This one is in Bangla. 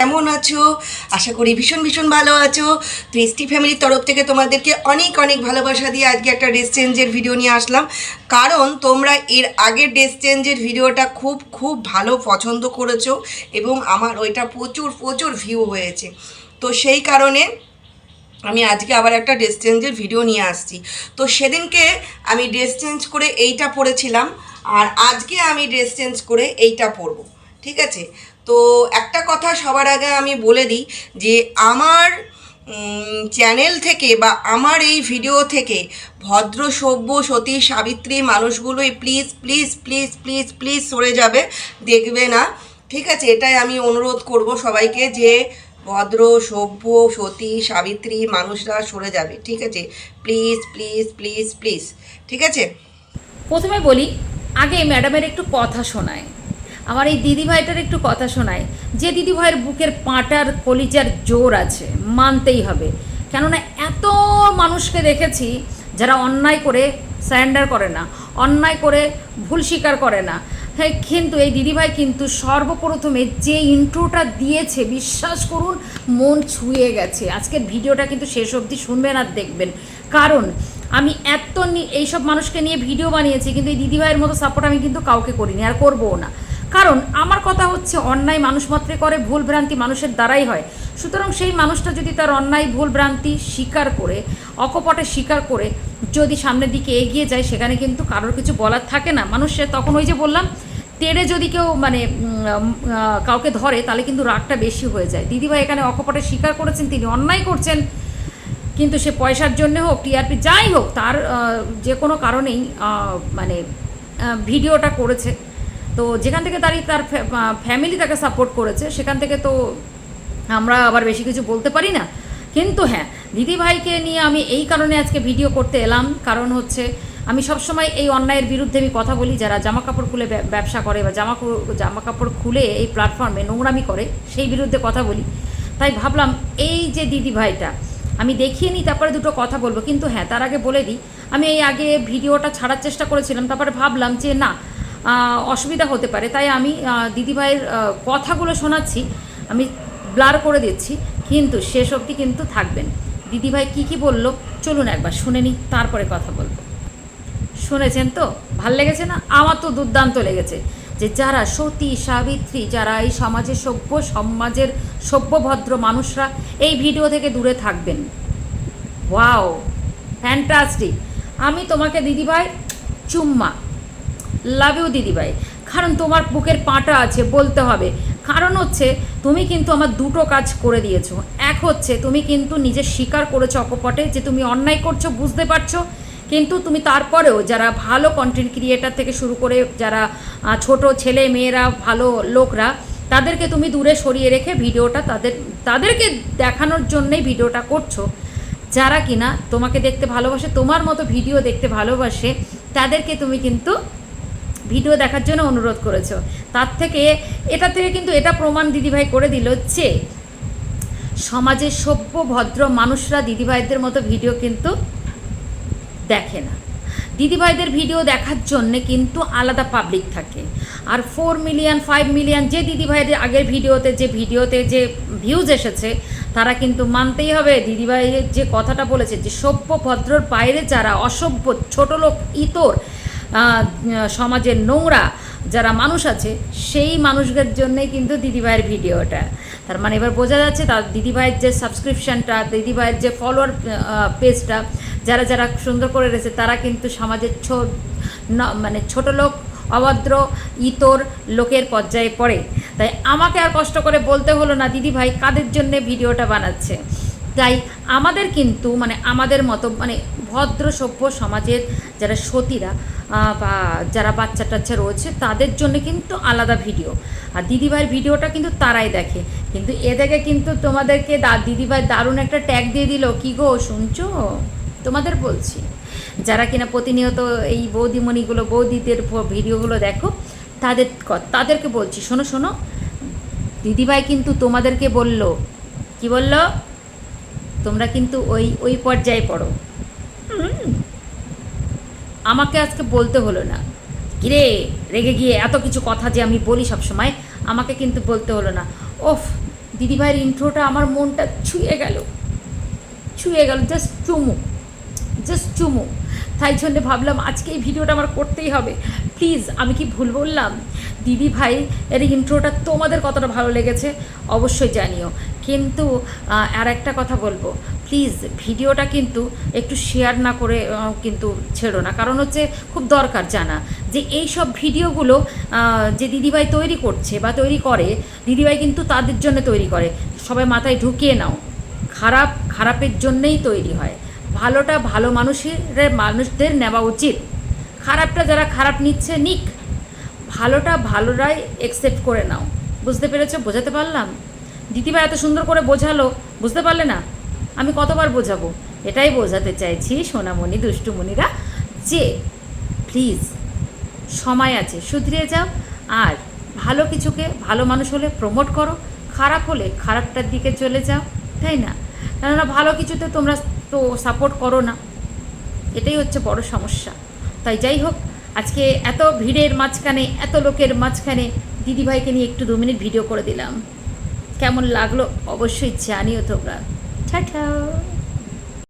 কেমন আছো? আশা করি ভীষণ ভীষণ ভালো আছো। টেস্টি ফ্যামিলির তরফ থেকে তোমাদেরকে অনেক অনেক ভালোবাসা দিয়ে আজকে একটা ড্রেস চেঞ্জের ভিডিও নিয়ে আসলাম। কারণ তোমরা এর আগের ড্রেস চেঞ্জের ভিডিওটা খুব খুব ভালো পছন্দ করেছ এবং আমার ওইটা প্রচুর প্রচুর ভিউ হয়েছে। তো সেই কারণে আমি আজকে আবার একটা ড্রেস চেঞ্জের ভিডিও নিয়ে আসছি। তো সেদিনকে আমি ড্রেস চেঞ্জ করে এইটা পরেছিলাম আর আজকে আমি ড্রেস চেঞ্জ করে এইটা পরবো। ঠিক আছে? তো একটা কথা সবার আগে আমি বলে দিই যে আমার চ্যানেল থেকে বা আমার এই ভিডিও থেকে ভদ্র, সভ্য, সতী, Savitri মানুষগুলোই please please please please please সরে যাবে, দেখবে না। ঠিক আছে, এটাই আমি অনুরোধ করব সবাইকে যে ভদ্র, সভ্য, সতী, সাবিত্রী মানুষরা সরে যাবে। ঠিক আছে? প্লিজ প্লিজ প্লিজ প্লিজ ঠিক আছে? প্রথমে বলি, আগে ম্যাডামের একটু কথা শোনায়। আমার এই দিদিভাইটার একটু কথা শোনায় যে দিদিভাইয়ের বুকের পাটার কলিজার জোর আছে, মানতেই হবে। কেননা এত মানুষকে দেখেছি যারা অন্যায় করে স্যারেন্ডার করে না, অন্যায় করে ভুল স্বীকার করে না। হ্যাঁ কিন্তু এই দিদিভাই কিন্তু সর্বপ্রথমে যে ইন্ট্রোটা দিয়েছে, বিশ্বাস করুন, মন ছুঁয়ে গেছে। আজকের ভিডিওটা কিন্তু শেষ অবধি শুনবেন আর দেখবেন। কারণ, আমি এত এইসব মানুষকে নিয়ে ভিডিও বানিয়েছি, কিন্তু এই দিদিভাইয়ের মতো সাপোর্ট আমি কিন্তু কাউকে করিনি, আর করবও না। কারণ আমার কথা হচ্ছে অন্যায় মানুষ মাত্রে করে, ভুল ভ্রান্তি মানুষের দ্বারাই হয়। সুতরাং সেই মানুষটা যদি তার অন্যায়, ভুল ভ্রান্তি স্বীকার করে, অকপটে স্বীকার করে যদি সামনের দিকে এগিয়ে যায়, সেখানে কিন্তু কারোর কিছু বলার থাকে না। মানুষের তখন ওই যে বললাম, তেড়ে যদি কেউ মানে কাউকে ধরে, তাহলে কিন্তু রাগটা বেশি হয়ে যায়। দিদিভাই এখানে অকপটে স্বীকার করেছেন, তিনি অন্যায় করছেন। কিন্তু সে পয়সার জন্য হোক, টিআরপি যাই হোক, তার যে কোনো কারণেই মানে ভিডিওটা করেছে। তো যেখান থেকে তারই তার ফ্যামিলি তাকে সাপোর্ট করেছে, সেখান থেকে তো আমরা আবার বেশি কিছু বলতে পারি না। কিন্তু হ্যাঁ দিদিভাইকে নিয়ে আমি এই কারণে আজকে ভিডিও করতে এলাম। কারণ হচ্ছে, আমি সবসময় এই অন্যায়ের বিরুদ্ধে আমি কথা বলি, যারা জামা কাপড় খুলে ব্যবসা করে বা জামা জামা কাপড় খুলে এই প্ল্যাটফর্মে নোংরামি করে, সেই বিরুদ্ধে কথা বলি। তাই ভাবলাম, এই যে দিদিভাইটা আমি দেখিয়ে নিই, তারপরে দুটো কথা বলব। কিন্তু হ্যাঁ তার আগে বলে দিই, আমি এই আগে ভিডিওটা ছাড়ার চেষ্টা করেছিলাম, তারপরে ভাবলাম যে না অসুবিধা হতে পারে। তাই আমি দিদিভাইয়ের কথাগুলো শোনাচ্ছি। আমি ব্লার করে দিচ্ছি, কিন্তু শেষ অবধি কিন্তু থাকবেন। দিদিভাই কি কি বলল, চলুন একবার শুনে নিই, তারপরে কথা বলব। শুনেছেন তো? ভালো লেগেছে না? আমার তো দুর্দান্ত লেগেছে যে যারা সতী, সাবিত্রী, যারা এই সমাজের সভ্য, সমাজের সভ্যভদ্র মানুষরা এই ভিডিও থেকে দূরে থাকবেন। Wow, fantastic. আমি তোমাকে দিদিভাই, চুম্মা। লাভ ইউ দিদিভাই। কারণ তোমার বুকের পাটা আছে, বলতে হবে। কারণ হচ্ছে, তুমি কিন্তু আমার দুটো কাজ করে দিয়েছ। এক হচ্ছে, তুমি কিন্তু নিজে স্বীকার করেছ অকপটে যে তুমি অন্যায় করছ, বুঝতে পারছ। কিন্তু তুমি তারপরেও যারা ভালো কন্টেন্ট ক্রিয়েটার থেকে শুরু করে যারা ছোট ছেলে মেয়েরা, ভালো লোকরা, তাদেরকে তুমি দূরে সরিয়ে রেখে ভিডিওটা তাদের, তাদেরকে দেখানোর জন্যই ভিডিওটা করছ। যারা কিনা তোমাকে দেখতে ভালোবাসে, তোমার মতো ভিডিও দেখতে ভালোবাসে, তাদেরকে তুমি কিন্তু ভিডিও দেখার জন্য অনুরোধ করেছ। তার থেকে এটা থেকে কিন্তু এটা প্রমাণ দিদিভাই করে দিল যে সমাজের সভ্য, ভদ্র মানুষরা দিদিভাইদের মতো ভিডিও কিন্তু দেখে না। দিদিভাইদের ভিডিও দেখার জন্যে কিন্তু আলাদা পাবলিক থাকে। আর ফোর মিলিয়ন ফাইভ মিলিয়ন যে দিদিভাইদের আগের ভিডিওতে, যে ভিডিওতে যে ভিউজ এসেছে, তারা কিন্তু মানতেই হবে দিদিভাইয়ের যে কথাটা বলেছে যে সভ্য, ভদ্রর বাইরে যারা অসভ্য, ছোট লোক, ইতর সমাজের নোংরা যারা মানুষ আছে, সেই মানুষদের জন্যই কিন্তু দিদিভাইয়ের ভিডিওটা। তার মানে এবার বোঝা যাচ্ছে তার দিদিভাইয়ের যে সাবস্ক্রিপশনটা দিদিভাইয়ের যে ফলোয়ার পেজটা যারা যারা সুন্দর করে রয়েছে তারা কিন্তু সমাজের ছো মানে ছোট লোক, অভদ্র, ইতর লোকের পর্যায়ে পড়ে। তাই আমাকে আর কষ্ট করে বলতে হলো না, দিদিভাই কাদের জন্য ভিডিওটা বানাচ্ছে? তাই আমাদের কিন্তু মানে আমাদের মতো মানে ভদ্র, সভ্য সমাজের যারা সতীরা বা যারা বাচ্চা টাচ্চা রয়েছে, তাদের জন্য কিন্তু আলাদা ভিডিও। আর দিদিভাইয়ের ভিডিওটা কিন্তু তারাই দেখে। কিন্তু এ দেখে কিন্তু তোমাদেরকে দা, দিদিভাই দারুণ একটা ট্যাগ দিয়ে দিল। কি গো, শুনছো? তোমাদের বলছি। যারা কিনা প্রতিনিয়ত এই বৌদিমণিগুলো, বৌদিদের ভিডিওগুলো দেখো, তাদের তাদেরকে বলছি, শোনো শোনো। দিদিভাই কিন্তু তোমাদেরকে বলল। কি বলল? তোমরা কিন্তু ওই ওই পর্যায়ে পড়ো। আমাকে আজকে বলতে হলো না। কিরে, রেগে গিয়ে এত কিছু কথা যে আমি বলি সব সময় আমাকে কিন্তু বলতে হলো না। ওফ, দিদিভাইয়ের ইন্ট্রোটা আমার মনটা ছুঁয়ে গেল। ছুঁয়ে গেল জাস্ট চুমু। জাস্ট চুমু। তাই জন্য ভাবলাম আজকে এই ভিডিওটা আমার করতেই হবে। প্লিজ, আমি কি ভুল বললাম? দিদি ভাই এর ইন্ট্রোটা তোমাদের কতটা ভালো লেগেছে অবশ্যই জানিও। কিন্তু আর একটা কথা বলব। প্লিজ ভিডিওটা কিন্তু একটু শেয়ার না করে কিন্তু ছেড়ো না। কারণ হচ্ছে খুব দরকার জানা যে এই সব ভিডিওগুলো যে দিদিভাই তৈরি করছে বা তৈরি করে, দিদিভাই কিন্তু তাদের জন্য তৈরি করে। সবাই মাথায় ঢুকিয়ে নাও। খারাপ, খারাপের জন্যেই তৈরি হয়। ভালোটা ভালো মানুষের, মানুষদের নেওয়া উচিত। খারাপটা যারা খারাপ নিচ্ছে, নিক। ভালোটা ভালোরাই একসেপ্ট করে নাও। বুঝতে পেরেছ? বোঝাতে পারলাম? দিদিভাই এত সুন্দর করে বোঝালো। বুঝতে পারলে না? আমি কতবার বোঝাবো? এটাই বোঝাতে চাইছি সোনামণি, দুষ্টুমণিরা, যে প্লিজ সময় আছে, শুধরিয়ে যাও। আর ভালো কিছুকে, ভালো মানুষ হলে প্রমোট করো। খারাপ হলে খারাপটার দিকে চলে যাও, তাই না? কেননা ভালো কিছুতে তোমরা তো সাপোর্ট করো না। এটাই হচ্ছে বড় সমস্যা। তাই যাই হোক, আজকে এত ভিড়ের মাঝখানে, এত লোকের মাঝখানে দিদিভাইকে নিয়ে একটু দু মিনিট ভিডিও করে দিলাম। কেমন লাগল অবশ্যই জানিও তোমরা। Ciao, ciao.